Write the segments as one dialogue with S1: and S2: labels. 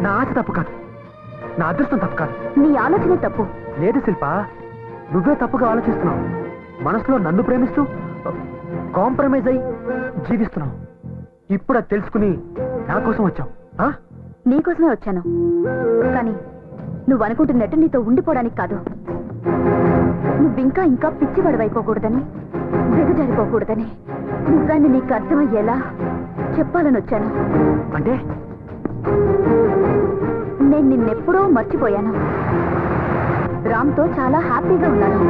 S1: నా ఆశ తప్పు కాదు. నా అదృష్టం తప్పు కాదు.
S2: నీ ఆలోచనే తప్పు.
S1: లేదు శిల్ప నువ్వే తప్పుగా ఆలోచిస్తున్నావు. మనసులో నన్ను ప్రేమిస్తూ కాంప్రమైజ్ అయి జీవిస్తున్నావు. ఇప్పుడు అది తెలుసుకుని నా కోసం వచ్చావు. ఆ?
S2: నీకోసమే వచ్చాను. కానీ నువ్వు అనుకుంటున్నట్టు నీతో ఉండిపోవడానికి కాదు. నువ్వింకా ఇంకా పిచ్చి పడవైపోకూడదని దిగజారిపోకూడదని నిజాన్ని నీకు అర్థమయ్యేలా చెప్పాలని వచ్చాను.
S1: అంటే?
S2: నేను నిన్నెప్పుడో మర్చిపోయాను. రామ్తో చాలా హ్యాపీగా ఉన్నాను.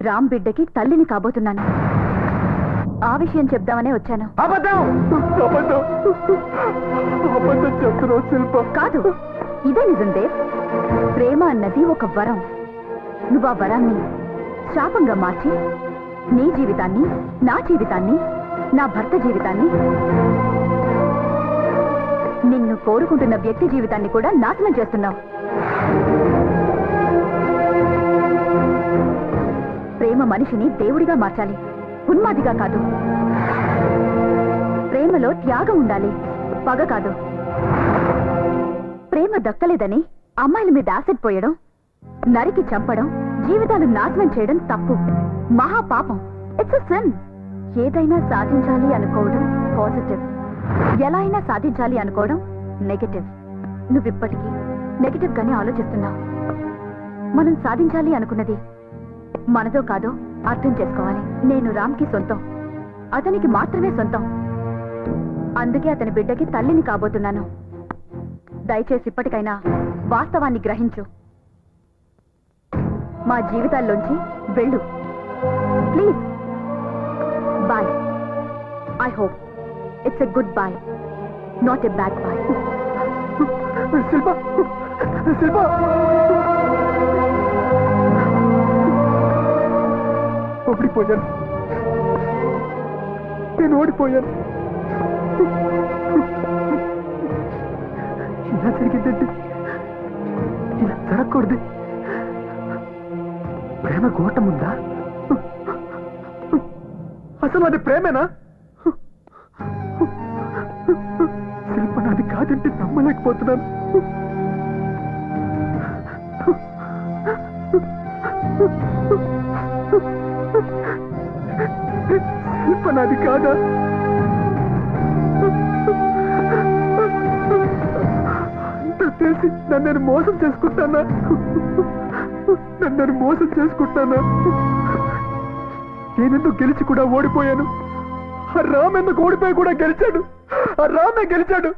S2: రామ్ బిడ్డకి తల్లిని కాబోతున్నాను. ఆ విషయం చెప్దామనే వచ్చాను.
S1: అబద్ధం! అబద్ధం! అబద్ధం చెప్తున్నావు శిల్ప.
S2: కాదు ఇదే నిజం దేవ్. ప్రేమ అన్నది ఒక వరం. నువ్వు ఆ వరాన్ని శాపంగా మార్చి నీ జీవితాన్ని నా జీవితాన్ని నా భర్త జీవితాన్ని నిన్ను కోరుకుంటున్న వ్యక్తి జీవితాన్ని కూడా నాశనం చేస్తున్నావు. ప్రేమ మనిషిని దేవుడిగా మార్చాలి. ఉన్మాదిగా కాదు. ప్రేమలో త్యాగం ఉండాలి. పగ కాదు. ప్రేమ దక్కలేదని అమ్మాయిల మీద యాసిడ్ పోయడం నరికి చంపడం జీవితాలు నాశనం చేయడం తప్పు. మహా పాపం ఇట్స్ సిన్ ఏదైనా సాధించాలి అనుకోవడం పాజిటివ్ ఎలా అయినా సాధించాలి అనుకోవడం నెగటివ్ నువ్విప్పటికీ నెగటివ్ గానే ఆలోచిస్తున్నావు. మనం సాధించాలి అనుకున్నది మనదో కాదో అర్థం చేసుకోవాలి. నేను రామ్కి సొంతం. అతనికి మాత్రమే సొంతం. అందుకే అతని బిడ్డకి తల్లిని కాబోతున్నాను. దయచేసి ఇప్పటికైనా వాస్తవాన్ని గ్రహించు. మా జీవితాల్లోంచి వెళ్ళు. Please. Bye. I hope. It's a goodbye not a bad bye
S1: Shilpa Shilpa ఓడిపోయాను. నేను ఓడిపోయాను. ఇలా జరిగిందండి. ఇలా జరగకూడదు. ప్రేమ గోటం అసలు అది ప్రేమేనా? నమ్మలేకపోతున్నాను శిల్ప నాది కాదా? అంత తెలిసి నన్ను మోసం చేసుకుంటానా? నన్ను మోసం చేసుకుంటానా? నేనెందుకు గెలిచి కూడా ఓడిపోయాను? ఆ రామ్ ఎందుకు ఓడిపోయి కూడా గెలిచాడు? ఆ రామే గెలిచాడు.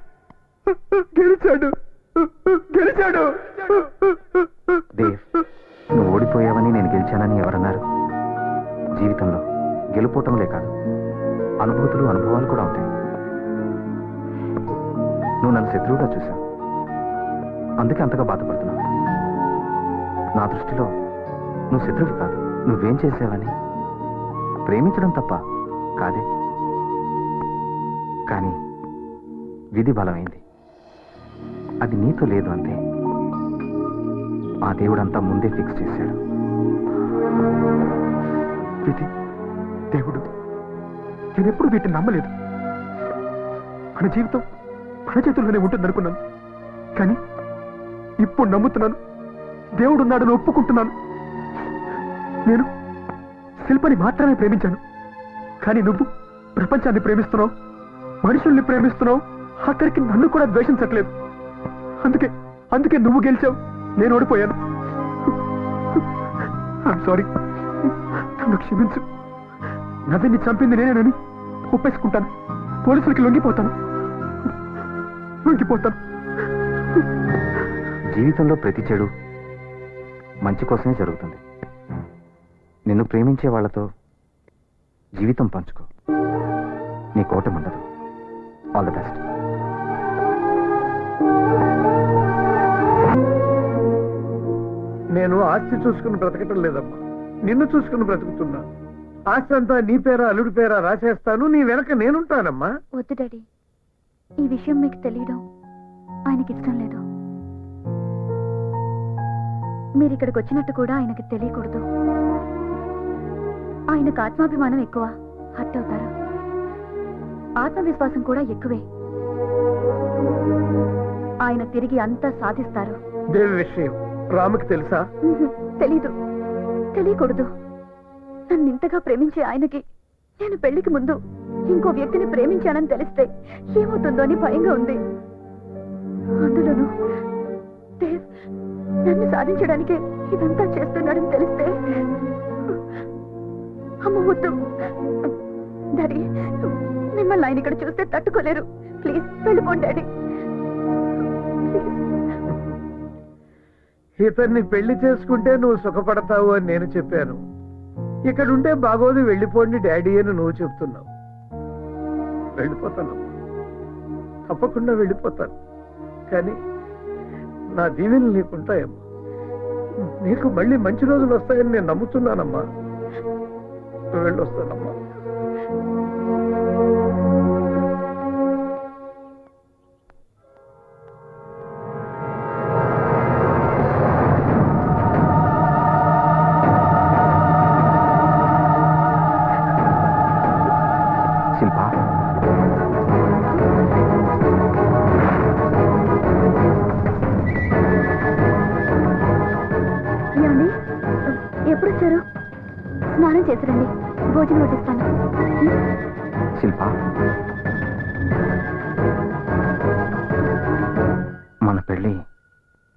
S1: గెలిచాడు. గెలిచాడు.
S3: దేవ్ నువ్వు ఓడిపోయావని నేను గెలిచానని ఎవరన్నారు? జీవితంలో గెలుపోవటంలే కాదు అనుభూతులు అనుభవాలు కూడా ఉంటాయి నువ్వు నన్ను శత్రువుగా చూశావు. అందుకే అంతగా బాధపడుతున్నావు. నా దృష్టిలో నువ్వు శత్రువు కాదు నువ్వేం చేసావని ప్రేమించడం తప్ప కాదే. కానీ విధి బలమైంది. అది నీతో లేదు అంతే. ఆ దేవుడంతా ముందే ఫిక్స్ చేశాడు.
S1: విధి దేవుడు నేనెప్పుడు వీటిని నమ్మలేదు. మన జీవితం మన చేతుల్లోనే ఉంటుందనుకున్నాను. కానీ ఇప్పుడు నమ్ముతున్నాను. దేవుడున్నాడని ఒప్పుకుంటున్నాను. నేను శిల్పని మాత్రమే ప్రేమించాను. కానీ నువ్వు ప్రపంచాన్ని ప్రేమిస్తున్నావు మనుషుల్ని ప్రేమిస్తున్నావు. అక్కడికి నన్ను కూడా ద్వేషించట్లేదు. అందుకే అందుకే నువ్వు గెలిచావు. నేను ఓడిపోయాను. సారీ నన్ను క్షమించు. నవ్విని చంపింది నేనేనని ఒప్పేసుకుంటాను. పోలీసులకి లొంగిపోతాను. లొంగిపోతాను.
S3: జీవితంలో ప్రతి చెడు మంచి కోసమే జరుగుతుంది. నిన్ను ప్రేమించే వాళ్ళతో జీవితం పంచుకో. నీ కోటం ఉండదు ఆల్ ద బెస్ట్
S1: నేను ఆస్తి చూసుకుని బ్రతకటం లేదమ్మా. నిన్ను చూసుకుని బ్రతుకుతున్నా. ఆస్తి అంతా నీ పేరా అల్లుడి పేరా రాసేస్తాను. నీ వెనక నేనుంటానమ్మా.
S2: వద్దు డాడీ. ఈ విషయం మీకు తెలియడం ఆయనకి ఇష్టం లేదు. మీరు ఇక్కడికి వచ్చినట్టు కూడా ఆయనకి తెలియకూడదు. ఆయనకు ఆత్మాభిమానం ఎక్కువ హర్ట్ అవుతారు. ఆత్మవిశ్వాసం కూడా ఎక్కువే. ఆయన తిరిగి అంతా సాధిస్తారు.
S4: దేవి విషయం. రామకి తెలుసా?
S2: తెలీదు. తెలియకూడదు. నన్ను ఇంతగా ప్రేమించే ఆయనకి నేను పెళ్ళికి ముందు ఇంకో వ్యక్తిని ప్రేమించానని తెలిస్తే ఏమవుతుందో అని భయంగా ఉంది. అందులోనూ దేవ్ నన్ను సాధించడానికే ఇదంతా చేస్తున్నాడని తెలిస్తే అమ్మ వద్దు. డాడీ మిమ్మల్ని ఆయన ఇక్కడ చూస్తే తట్టుకోలేరు. ప్లీజ్ వెళ్ళిపోండి డాడీ.
S4: ఇతన్ని పెళ్ళి చేసుకుంటే నువ్వు సుఖపడతావు అని నేను చెప్పాను. ఇక్కడుంటే బాగోదు వెళ్ళిపోండి డాడీ అని నువ్వు చెప్తున్నావు. వెళ్ళిపోతాను. తప్పకుండా వెళ్ళిపోతాను. కానీ నా దీవెనలు నీకుంటాయమ్మా నీకు మళ్ళీ మంచి రోజులు వస్తాయని నేను నమ్ముతున్నానమ్మా. వెళ్ళొస్తానమ్మా.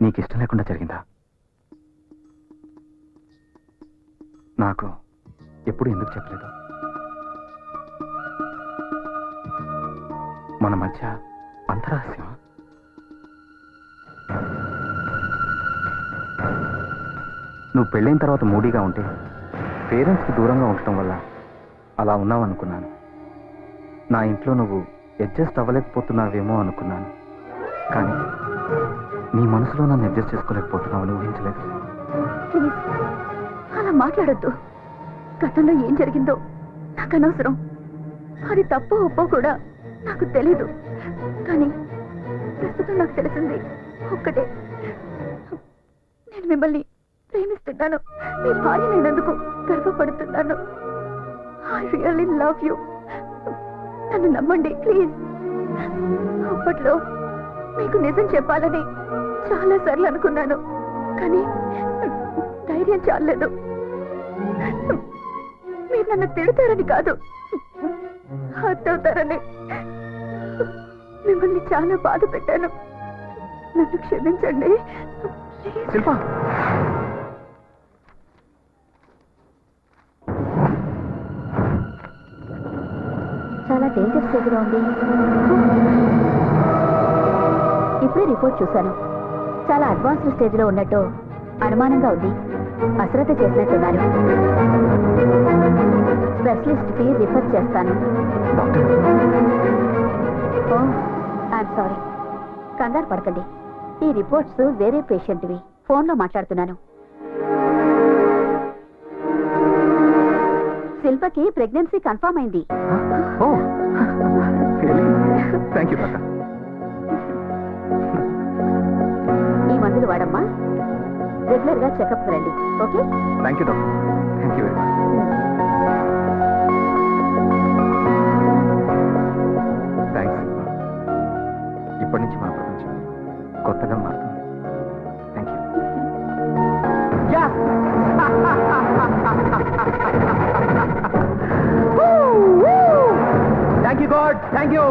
S3: నీకు ఇష్టం లేకుండా జరిగిందా? నాకు ఎప్పుడు ఎందుకు చెప్పలేదు. మన మధ్య అంతరాస్యం నువ్వు పెళ్ళైన తర్వాత మూడీగా ఉంటే పేరెంట్స్కి దూరంగా ఉండటం వల్ల అలా ఉన్నావు అనుకున్నాను నా ఇంట్లో నువ్వు అడ్జస్ట్ అవ్వలేకపోతున్నావేమో అనుకున్నాను. కానీ నీ మనసులో నన్ను అడ్జస్ట్ చేసుకోలేకపోతున్నావని ఊహించలేదు.
S2: ప్లీజ్ అలా మాట్లాడొద్దు. గతంలో ఏం జరిగిందో నాకు అనవసరం. అది తప్పో ఒప్పో కూడా నాకు తెలీదు. కానీ ప్రస్తుతం నాకు తెలిసింది ఒక్కటే. నేను మిమ్మల్ని ప్రేమిస్తున్నాను. మీ భార్య నేనందుకు గర్వపడుతున్నాను. ఐ రియల్లీ లవ్ యూ నన్ను నమ్మండి ప్లీజ్. అప్పట్లో మీకు నిజం చెప్పాలని చాలా సార్లు అనుకున్నాను. కానీ ధైర్యం చాలేదు మీరు నన్ను తిడతారని కాదు హర్ట్ అవుతారని మిమ్మల్ని చాలా బాధ పెట్టాను. నన్ను క్షమించండి.
S3: శిల్ప.
S2: చాలా డేంజర్ స్టేజ్లో ఉంది. ఇప్పుడే రిపోర్ట్ చూశాను. చాలా అడ్వాన్స్డ్ స్టేజ్లో ఉన్నట్టు అనుమానంగా ఉంది. అశ్రద్ధ చేసినట్టున్నారు. స్పెషలిస్ట్కి రిఫర్ చేస్తాను. ఐఎమ్ సారీ కంగారు పడకండి. ఈ రిపోర్ట్స్ వేరే పేషెంట్వి ఫోన్లో మాట్లాడుతున్నాను. శిల్పకి ప్రెగ్నెన్సీ కన్ఫర్మ్ అయింది. మందులు వాడమ్మా రెగ్యులర్గా చెకప్ రండి. Okay?
S3: Thank you doctor thank you very much thanks ఇప్పటి నుంచి మన ప్రపంచం కొత్తగా మారుతుంది. Thank you!
S4: Thank you God thank you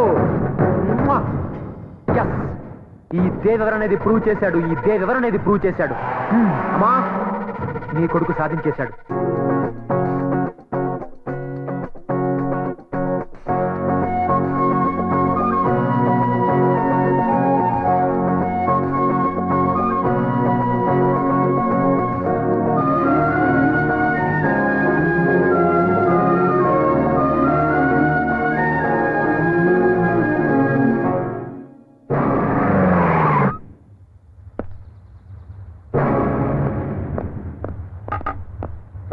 S4: ఈ దేవ్ అనేది ప్రూవ్ చేశాడు ఈ దేవ్ అనేది ప్రూవ్ చేశాడు. అమ్మా నీ కొడుకు సాధించేశాడు.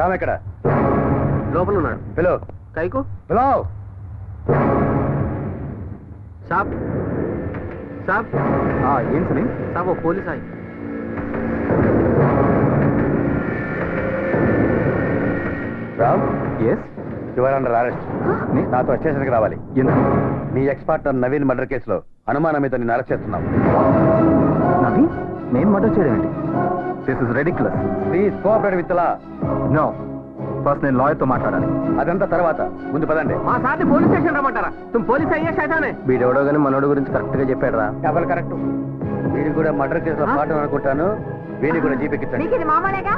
S3: రామ్ ఎక్కడ?
S4: లోపల ఉన్నాడు.
S3: హలో
S4: కైకు?
S3: హలో
S4: సాబ్. సాబ్.
S3: ఏం సని
S4: సాబ్ ఓ పోలీస్ ఆయి.
S3: Ram? Yes your under arrest నాతో స్టేషన్కి రావాలి. ఎందుకు? మీ ఎక్స్ పార్ట్నర్ నవీన్ మర్డర్ కేసులో
S5: అనుమానం మీద నేను అరెస్ట్ చేస్తున్నావు.
S6: నవి నేను మర్డర్ చేయడం ఏంటి? This is ridiculous
S5: please cooperate with law
S6: no first నేను లాయర్తో మాట్లాడాలి.
S5: అదంతా తర్వాత. ముందు పదండి.
S7: మా సాటి పోలీస్ స్టేషన్ రమ్మంటారా? తుమ్ పోలీస్ అయ్యే శైతానే.
S6: వీడెవడో కానీ మనోడు గురించి కరెక్ట్గా చెప్పాడు రా
S5: డబల్ కరెక్ట్. వీడిని కూడా మర్డర్ కేసులో పాటు అనుకుంటాను. వీడిని కూడా జీపెక్కించండి
S8: మీకు ఇది మామూలేగా?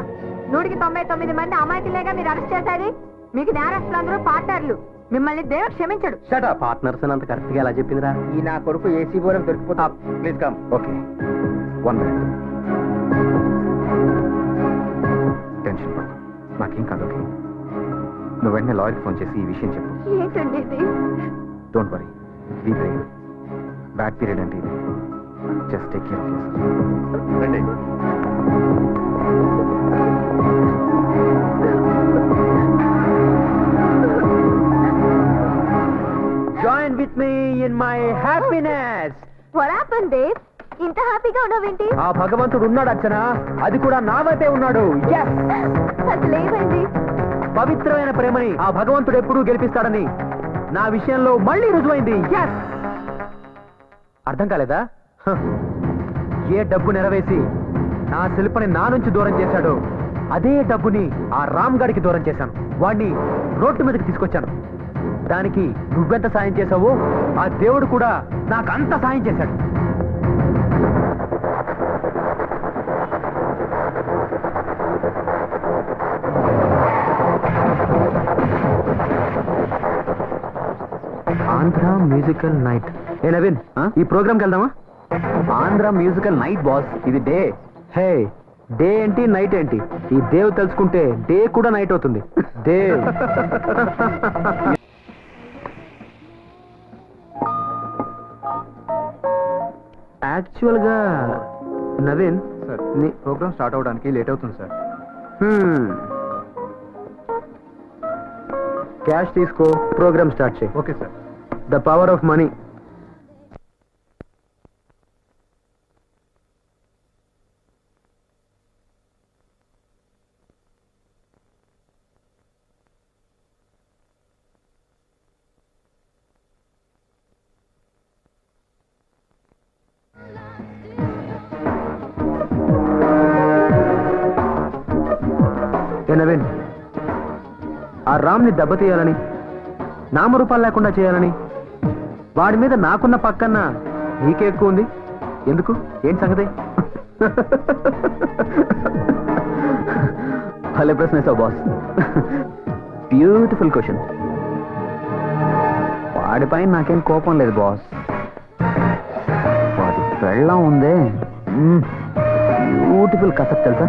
S8: నూటికి తొంభై తొమ్మిది మంది అమాయకులేగా మీరు అరెస్ట్ చేశారు? మీకు నేరస్తులందరూ పార్ట్నర్లు. మిమ్మల్ని దేవుడు క్షమించడు.
S5: షటప్
S6: పార్ట్నర్స్ అంత కరెక్ట్గా ఎలా చెప్పిందిరా?
S7: ఈ నా కొడుకు ఏసీ బోరం దొరికిపోతా.
S5: Please come
S6: okay one minute నాకేం కాదు ఓకే? నువ్వు వెంటనే లాయర్కి ఫోన్ చేసి ఈ విషయం చెప్పు.
S8: ఏంటండి ఇది?
S6: Don't worry be brave bad period అంటే ఇది. జస్ట్ టేక్ కేర్
S5: రండి.
S7: Join with me in my happiness
S8: What happened, Dave? ఇంత హ్యాపీగా ఉన్నావేంటి?
S7: ఆ భగవంతుడు ఉన్నాడు అర్చన. అది కూడా నా వైపే ఉన్నాడు. Yes!
S8: అసలు ఏమైంది
S7: పవిత్రమైన ప్రేమని ఆ భగవంతుడు ఎప్పుడూ గెలిపిస్తాడని నా విషయంలో మళ్ళీ రుజువైంది! అర్థం కాలేదా. ఏ డబ్బు నెరవేసి నా శిల్పని నా నుంచి దూరం చేశాడో అదే డబ్బుని ఆ రామ్ గడికి దూరం చేశాను. వాణ్ణి రోడ్డు మీదకి తీసుకొచ్చాను. దానికి నువ్వెంత సాయం చేశావో ఆ దేవుడు కూడా నాకు అంత సాయం చేశాడు. మ్యూజికల్ నైట్ ఏ నవీన్ ఈ ప్రోగ్రామ్కి వెళ్దామా?
S6: ఆంధ్ర మ్యూజికల్ నైట్ బాస్ ఇది డే
S7: హే డే ఏంటి నైట్ ఏంటి? ఈ దేవ్ తెలుసుకుంటే డే కూడా నైట్ అవుతుంది. దేవ్ యాక్చువల్గా నవీన్
S6: సార్ నీ ప్రోగ్రామ్ స్టార్ట్ అవడానికి లేట్ అవుతుంది సార్
S7: క్యాష్ తీసుకో ప్రోగ్రామ్ స్టార్ట్ చేయి.
S6: Okay sir
S7: the power of money. Naveen ఆ రామ్ని దెబ్బతీయాలని నామరూపాలు లేకుండా చేయాలని వాడి మీద నాకున్న పక్కన నీకే ఎక్కువ ఉంది. ఎందుకు? ఏంటి సంగతి?
S6: భలే ప్రశ్న సార్ బాస్. బ్యూటిఫుల్ క్వశ్చన్ వాడిపై నాకేం కోపం లేదు బాస్. వాడి వెళ్ళం ఉందే. బ్యూటిఫుల్ కసక్ తెలుసా?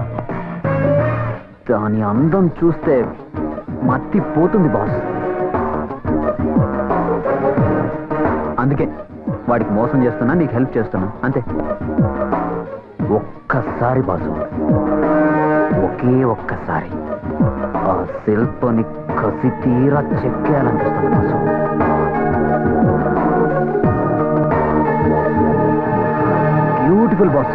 S6: దాని అందం చూస్తే మత్తి పోతుంది బాస్. అందుకే వాడికి మోసం చేస్తున్నా నీకు హెల్ప్ చేస్తున్నా. అంతే. ఒక్కసారి బాసు. ఒకే ఒక్కసారి. ఆ శిల్పని కసి తీరా చెక్కేయాలనిపిస్తుంది బాసు. బ్యూటిఫుల్ బాస్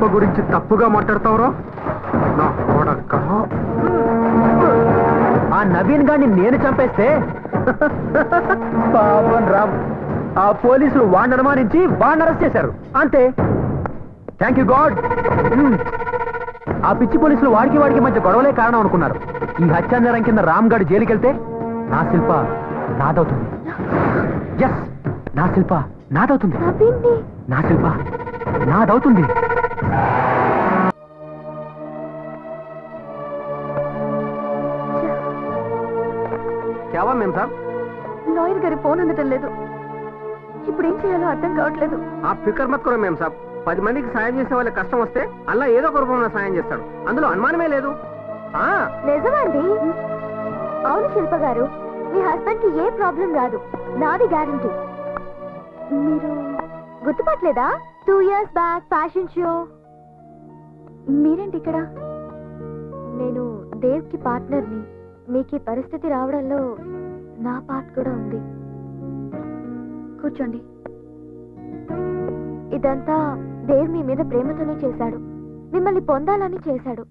S7: శిల్ప గురించి తప్పుగా మాట్లాడతావురా? నా కొడక. ఆ నవీన్ గారిని నేను చంపేస్తే? పాపం రామ్ ఆ పోలీసులు వాడిని అనుమానించి వాడిని అరెస్ట్ చేశారు. అంతే. థ్యాంక్ యూ గాడ్ ఆ పిచ్చి పోలీసులు వాడికి వాడికి మధ్య గొడవలే కారణం అనుకున్నారు. ఈ హత్యానేరం కింద రామ్ గారు జైలుకి వెళ్తే నా శిల్ప నాదవుతుంది. ఎస్ నా శిల్ప నాదవుతుంది. నా శిల్ప నాదవుతుంది.
S8: గారి ఫోన్ అందటం లేదు. ఇప్పుడు ఏం చేయాలో అర్థం కావట్లేదు.
S7: ఆ ఫికర్ మత్ కూడా మేము సాబ్. పది మందికి సాయం చేసే వాళ్ళకి కష్టం వస్తే అల్లా ఏదో ఒక రూపంలో సాయం చేస్తాడు. అందులో అనుమానమే లేదు. ఆ.
S8: నిజమండి. అవును శిల్ప గారు మీ హస్బెండ్కి ఏ ప్రాబ్లం రాదు. నాది గ్యారంటీ. మీరు గుర్తుపట్టలేదా? Two years back fashion show. మీరేంటి ఇక్కడ? నేను దేవ్కి పార్ట్నర్ని. మీకు ఈ పరిస్థితి రావడంలో నా పార్ట్ కూడా ఉంది. కూర్చోండి. ఇదంతా దేవ్ మీ మీద ప్రేమతోనే చేశాడు. మిమ్మల్ని పొందాలని చేశాడు.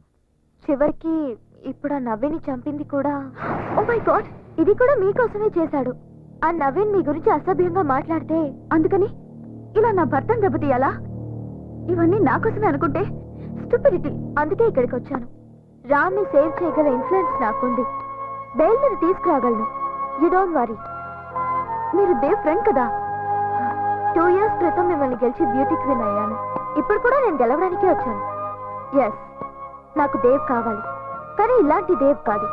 S8: చివరికి ఇప్పుడు ఆ నవ్విని చంపింది కూడా ఓ మై గాడ్ ఇది కూడా మీకోసమే చేశాడు. ఆ నవీన్ మీ గురించి అసభ్యంగా మాట్లాడితే అందుకని ఇలా నా భర్తను దెబ్బతీయాలా? ఇవన్నీ నా కోసమే అనుకుంటే స్టూపిడిటీ అందుకే ఇక్కడికి వచ్చాను రామ్ని సేవ్ చేయగల ఇన్ఫ్లుయెన్స్ నాకుంది. బెయిల్ మీద తీసుకురాగలను. యూ డోంట్ వరీ మీరు దేవ్ ఫ్రెండ్ కదా. టూ ఇయర్స్ క్రితం మిమ్మల్ని గెలిచి బ్యూటీ క్వీన్ అయ్యాను. ఇప్పుడు కూడా నేను గెలవడానికే వచ్చాను. ఎస్ నాకు దేవ్ కావాలి. కానీ ఇలాంటి దేవ్ కాదు.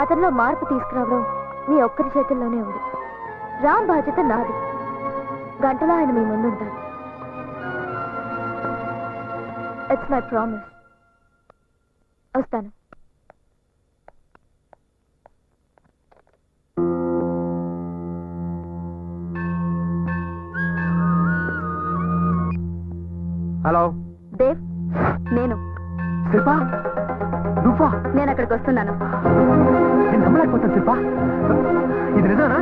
S8: అతనిలో మార్పు తీసుకురావడం మీ ఒక్కరి చేతుల్లోనే ఉంది. రామ్ బాధ్యత నాది. గంటలో ఆయన మీ ముందుంటారు. ఇట్స్ మై ప్రామిస్ వస్తాను.
S9: హలో.
S8: దేవ్ నేను.
S9: శిల్ప నువ్వా
S8: నేను అక్కడికి వస్తున్నాను.
S9: నేను నమ్మలేకపోతాను శిల్ప. ఇది నిజానా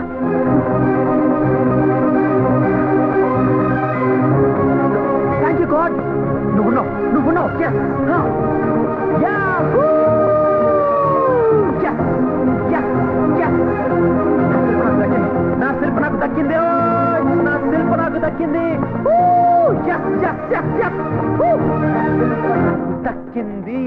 S9: థ్యాంక్ యూ గాడ్ నువ్వున్నావు నువ్వున్నావు. నా శిల్ప నాకు దక్కింది! నా శిల్ప నాకు దక్కింది. దక్కింది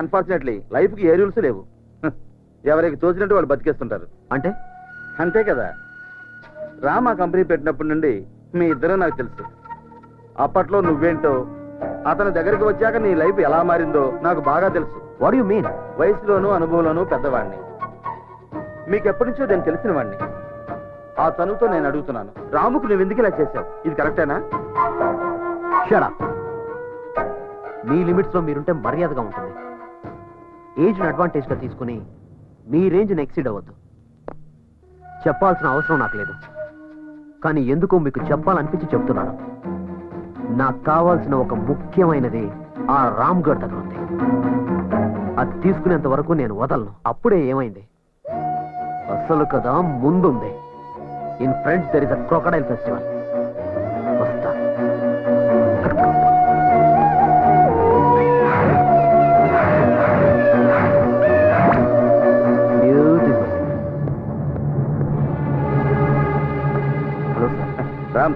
S5: అన్ఫార్చునేట్లీ లైఫ్కి ఏ రూల్స్ లేవు. ఎవరికి తోచినట్టు వాళ్ళు బతికేస్తుంటారు.
S9: అంటే?
S5: అంతే కదా. రామ్ కంపెనీ పెట్టినప్పటి నుండి మీ ఇద్దరు నాకు తెలుసు. అప్పట్లో నువ్వేంటో అతని దగ్గరికి వచ్చాక నీ లైఫ్ ఎలా మారిందో నాకు బాగా తెలుసు.
S9: వాట్ యు మీన్
S5: వయసులోనూ అనుభవంలోనూ పెద్దవాడిని మీకెప్పటి నుంచో నేను తెలిసిన వాడిని ఆ చనువుతో నేను అడుగుతున్నాను. రాముకు నువ్వు ఎందుకు ఇలా చేశావు? ఇది కరెక్టేనా?
S9: షడా మీ లిమిట్స్లో మీరుంటే మర్యాదగా ఉంటుంది. ఏజ్ను అడ్వాంటేజ్గా తీసుకుని మీ రేంజ్ని ఎక్సీడ్ అవ్వద్దు. చెప్పాల్సిన అవసరం నాకు లేదు. కానీ ఎందుకో మీకు చెప్పాలనిపించి చెప్తున్నాను. నాకు కావాల్సిన ఒక ముఖ్యమైనది ఆ రామ్గఢ్ దగ్గర ఉంది. అది తీసుకునేంత వరకు నేను వదలను. అప్పుడే ఏమైంది? అసలు కదా ముందుంది. In friends there is a crocodile festival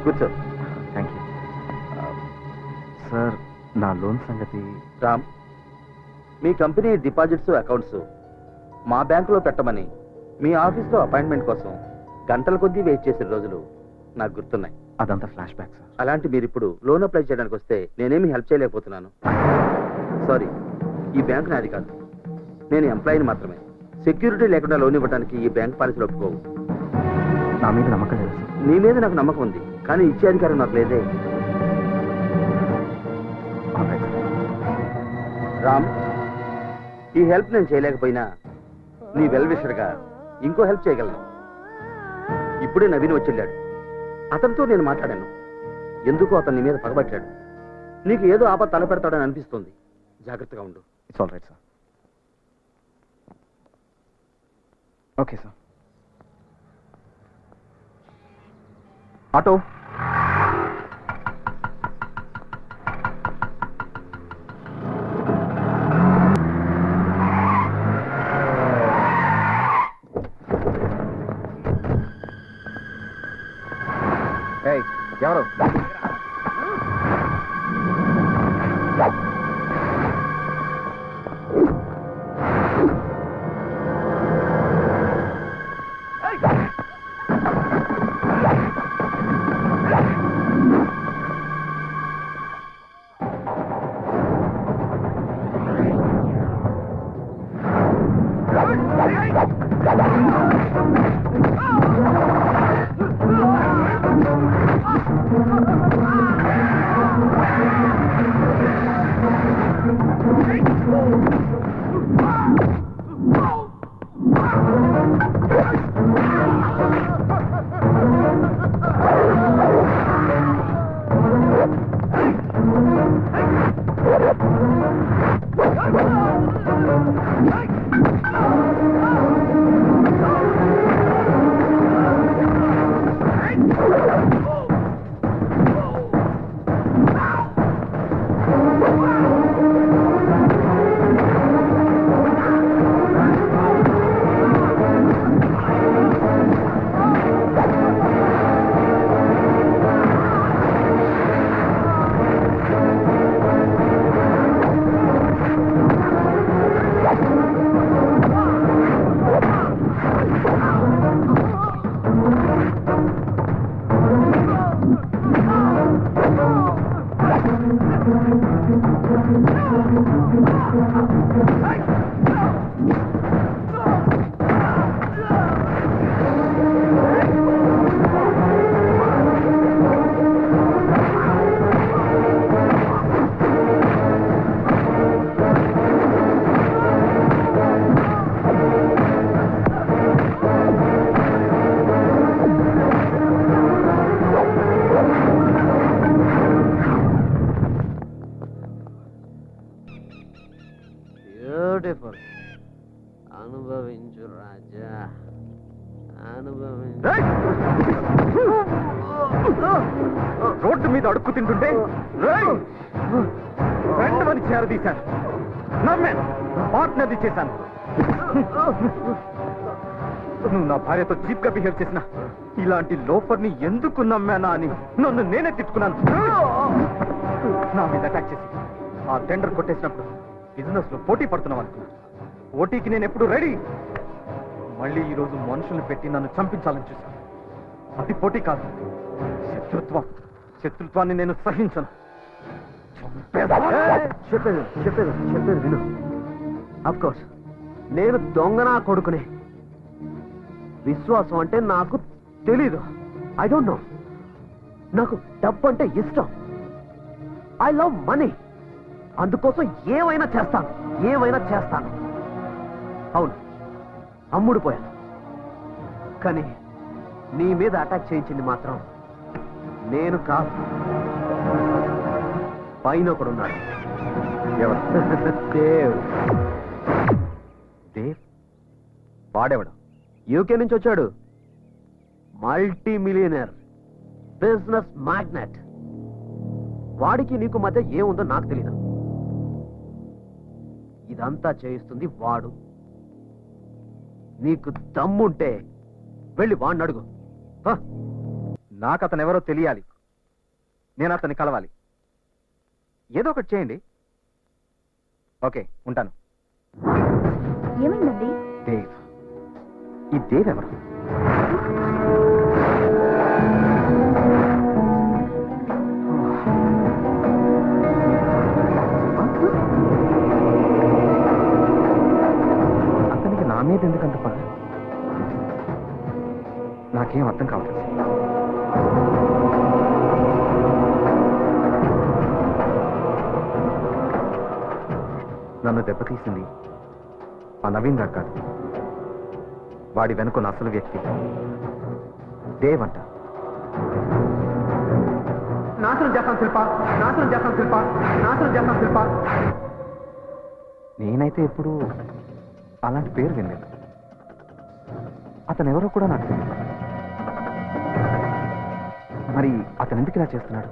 S5: కూర్చో.
S9: థ్యాంక్ యూ సార్ నా లోన్ సంగతి
S5: రామ్ మీ కంపెనీ డిపాజిట్స్ అకౌంట్స్ మా బ్యాంకులో పెట్టమని మీ ఆఫీస్లో అపాయింట్మెంట్ కోసం గంటల కొద్దీ వెయిట్ చేసిన రోజులు నాకు గుర్తున్నాయి.
S9: అదంతా ఫ్లాష్ బ్యాక్ సార్
S5: అలాంటి మీరు ఇప్పుడు లోన్ అప్లై చేయడానికి వస్తే నేనేమి హెల్ప్ చేయలేకపోతున్నాను. సారీ ఈ బ్యాంక్ నాది కాదు. నేను ఎంప్లాయీని మాత్రమే. సెక్యూరిటీ లేకుండా లోన్ ఇవ్వడానికి ఈ బ్యాంక్ పాలసీలు ఒప్పుకోవు.
S9: నా మీద నమ్మకం లేదు
S5: నీ మీద నాకు నమ్మకం ఉంది. కానీ ఇచ్చే అధికారం నాకు లేదే. రామ్ ఈ హెల్ప్ నేను చేయలేకపోయినా నీ వెల్ విషర్గా ఇంకో హెల్ప్ చేయగలను. ఇప్పుడే నవీన్ వచ్చెళ్ళాడు అతనితో నేను మాట్లాడాను. ఎందుకో అతన్ని మీద పగబట్టాడు. నీకు ఏదో ఆపద తలపెడతాడని అనిపిస్తుంది. జాగ్రత్తగా ఉండు.
S3: It's all right sir okay sir auto. Behave చేసిన ఇలాంటి లోఫర్ని ఎందుకు నమ్మానా అని నన్ను నేనే తిట్టుకున్నాను. నా మీద అటాక్ చేసి ఆ టెండర్ కొట్టేసినప్పుడు బిజినెస్లో పోటీ పడుతున్నాం అనుకున్నా. పోటీకి నేను ఎప్పుడు రెడీ మళ్ళీ ఈ రోజు మనుషుల్ని పెట్టి నన్ను చంపించాలని చూశాను అది పోటీ కాదు శత్రుత్వం. శత్రుత్వాన్ని నేను సహించను.
S9: చెప్పేది చెప్పేది చెప్పేది విను. అఫ్కోర్స్ నేను దొంగనా కొడుకునే. విశ్వాసం అంటే నాకు తెలీదు. ఐ డోంట్ నో నాకు డబ్బు అంటే ఇష్టం. ఐ లవ్ మనీ అందుకోసం ఏమైనా చేస్తాను. ఏమైనా చేస్తాను. అవును. అమ్ముడు పోయాను కానీ నీ మీద అటాక్ చేయించింది మాత్రం నేను కాదు. పైన ఒకడున్నాడు
S3: ఎవరు?
S9: దేవ్.
S3: దేవ్? వాడెవడు?
S9: యూకే నుంచి వచ్చాడు. మల్టీ మిలియనర్ బిజినెస్ మ్యాగ్నెట్ వాడికి నీకు మధ్య ఏముందో నాకు తెలీదు. ఇదంతా చేయిస్తుంది వాడు. నీకు దమ్ముంటే వెళ్ళి వాడిని అడుగు.
S3: నాకు అతను ఎవరో తెలియాలి. నేను అతన్ని కలవాలి. ఏదో ఒకటి చేయండి. ఓకే ఉంటాను.
S2: ఏమైందండి?
S3: ఈ దేవెవరు అతనికి నా మీద ఎందుకంత పని నాకేం అర్థం కావట్లేదు. నన్ను దెబ్బతీసింది ఆ నవీన్ దాకా కాదు వాడి వెనుకున్న అసలు వ్యక్తి. దేవ్ అంట
S7: నాశనం చేస్తాం శిల్ప. నాశనం చేస్తాం శిల్ప. నాశనం చేస్తాం శిల్ప.
S3: నేనైతే ఎప్పుడు అలాంటి పేరు వినలేదు. అతను ఎవరో కూడా నాకు తెలియదు మరి అతను ఎందుకు ఇలా చేస్తున్నాడు?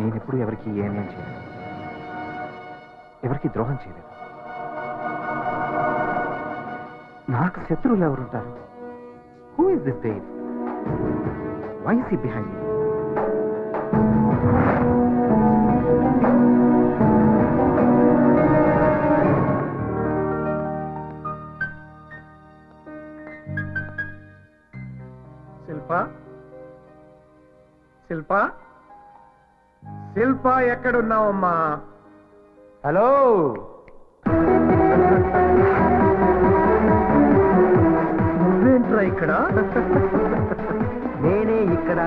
S3: నేను ఎప్పుడు ఎవరికి ఏ అన్యాయం చేయలేదు. ఎవరికి ద్రోహం చేయలేదు. నాకు శత్రువులు ఎవరుంటారు? Who is this Dev why is he behind
S4: Shilpa? Shilpa? Shilpa ఎక్కడున్నావమ్మా?
S7: Hello
S4: ఇక్కడ?
S7: నేనే ఇక్కడ.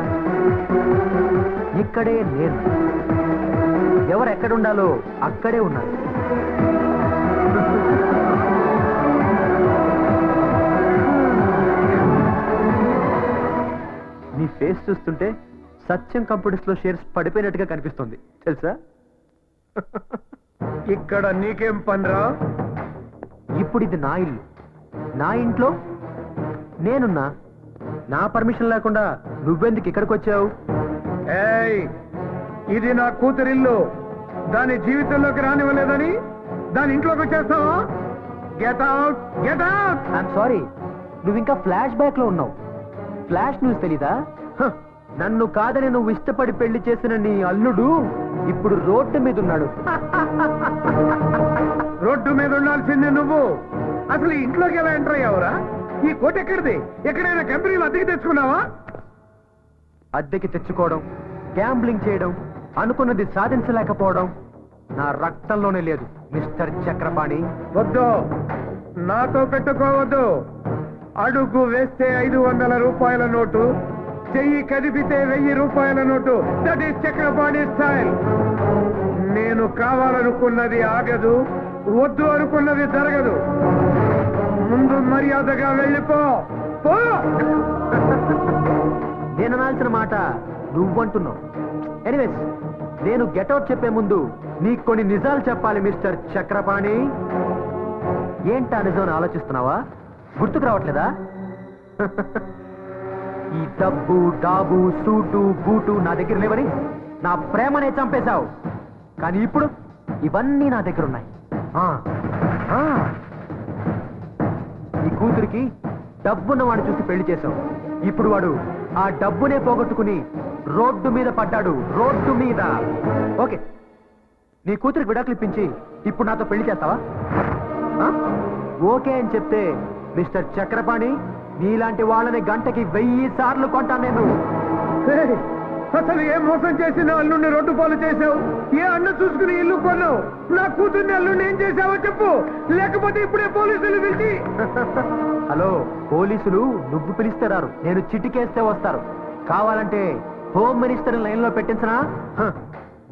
S7: ఇక్కడే నేను. ఎవరు ఎక్కడుండాలో అక్కడే ఉన్నారు నీ ఫేస్ చూస్తుంటే సత్యం కంపెనీస్లో షేర్స్ పడిపోయినట్టుగా కనిపిస్తుంది. తెలుసా?
S4: ఇక్కడ నీకేం పనిరా?
S7: ఇప్పుడు ఇది నా ఇల్లు. నా ఇంట్లో నేనున్నా. నా పర్మిషన్ లేకుండా నువ్వెందుకు ఇక్కడికి వచ్చావు?
S4: ఏయ్ ఇది నా కూతురిల్లు. దాని జీవితంలోకి రానివ్వలేదని దాని ఇంట్లోకి వచ్చేస్తావా? Get out get out
S7: I'm sorry నువ్వు ఇంకా ఫ్లాష్ బ్యాక్లో ఉన్నావు. ఫ్లాష్ న్యూస్ తెలీదా? హ, నన్ను కాదని నువ్వు ఇష్టపడి పెళ్ళి చేసిన నీ అల్లుడు ఇప్పుడు రోడ్డు మీద ఉన్నాడు
S4: రోడ్డు మీద ఉండాల్సిందే నువ్వు. అసలు ఇంట్లోకి ఎలా ఎంటర్ అయ్యావురా? ఈ కోట ఎక్కడిది? ఎక్కడైనా కంపెనీలు అద్దెకి తెచ్చుకున్నావా?
S7: అద్దెకి తెచ్చుకోవడం గ్యాంబ్లింగ్ చేయడం అనుకున్నది సాధించలేకపోవడం నా రక్తంలోనే లేదు మిస్టర్ చక్రపాణి.
S4: వద్దు. నాతో పెట్టుకోవద్దు. అడుగు వేస్తే ఐదు వందల రూపాయల నోటు చెయ్యి కదిపితే వెయ్యి రూపాయల note. That is Chakrapani style నేను కావాలనుకున్నది ఆగదు వద్దు అనుకున్నది జరగదు. ముందు మర్యాదగా వెళ్ళిపో. పో.
S7: నేను అనాల్సిన మాట నువ్వంటున్నావు. ఎనీవేస్ నేను గెటౌట్ చెప్పే ముందు నీకు కొన్ని నిజాలు చెప్పాలి మిస్టర్ చక్రపాణి. ఏంటా నిజం ఆలోచిస్తున్నావా? గుర్తుకు రావట్లేదా? ఈ డబ్బు డాబు సూటు బూటు నా దగ్గర లేవని నా ప్రేమనే చంపేశావు. కానీ ఇప్పుడు ఇవన్నీ నా దగ్గర ఉన్నాయి. ఆ, ఆ. నీ కూతురికి డబ్బున్న వాడు చూసి పెళ్ళి చేశాం. ఇప్పుడు వాడు ఆ డబ్బునే పోగొట్టుకుని రోడ్డు మీద పడ్డాడు. రోడ్డు మీద. ఓకే. నీ కూతురికి విడాకులు ఇప్పించి ఇప్పుడు నాతో పెళ్ళి చేస్తావా? ఓకే అని చెప్తే మిస్టర్ చక్రపాణి నీలాంటి వాళ్ళని గంటకి వెయ్యి సార్లు కొంటాను నేను.
S4: అసలు ఏ మోసం చేసిన అల్లుండి రోడ్డు పాలు చేసావు ఏ అన్న చూసుకుని ఇల్లు కొన్నావు? నా కూతుర్ని అల్లుండి ఏం చేశావో చెప్పు. లేకపోతే ఇప్పుడే పోలీసులు పిలిచి.
S7: హలో పోలీసులు నువ్వు పిలిస్తే రారు. నేను చిటికేస్తే వస్తారు. కావాలంటే హోమ్ మినిస్టర్ లైన్లో పెట్టించనా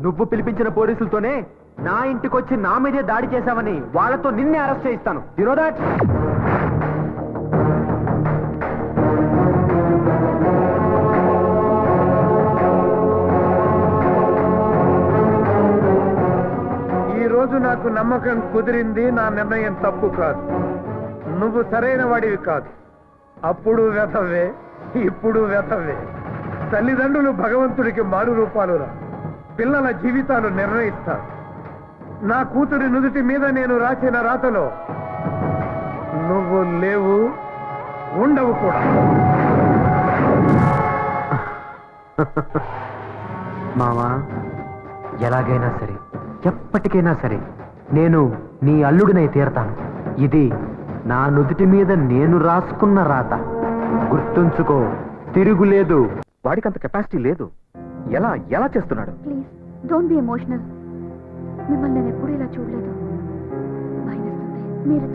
S7: నువ్వు పిలిపించిన పోలీసులతోనే నా ఇంటికి వచ్చి నా మీదే దాడి చేశావని వాళ్ళతో నిన్నే అరెస్ట్ చేయిస్తాను. యు
S4: నాకు నమ్మకం కుదిరింది నా నిర్ణయం తప్పు కాదు. నువ్వు సరైన వాడివి కాదు. అప్పుడు వ్యతవే ఇప్పుడు వ్యతవే తల్లిదండ్రులు భగవంతుడికి మారు రూపాలురా. పిల్లల జీవితాలు నిర్ణయిస్తారు నా కూతురి నుదుటి మీద నేను రాసిన రాతలో నువ్వు లేవు ఉండవు కూడా.
S7: మావా ఎలాగైనా సరే ఎప్పటికైనా సరే నేను నీ అల్లుడినై తీరతాను. ఇది నా నుదుటి మీద నేను రాసుకున్న రాత. గుర్తుంచుకో తిరుగులేదు.
S3: వాడికి అంత కెపాసిటీ లేదు. ఎలా ఎలా చేస్తున్నాడు?
S2: Please don't be emotional. మిమ్మల్ని నేను ఎప్పుడూ ఇలా చూడలేదు. భయమేస్తుంది మీరు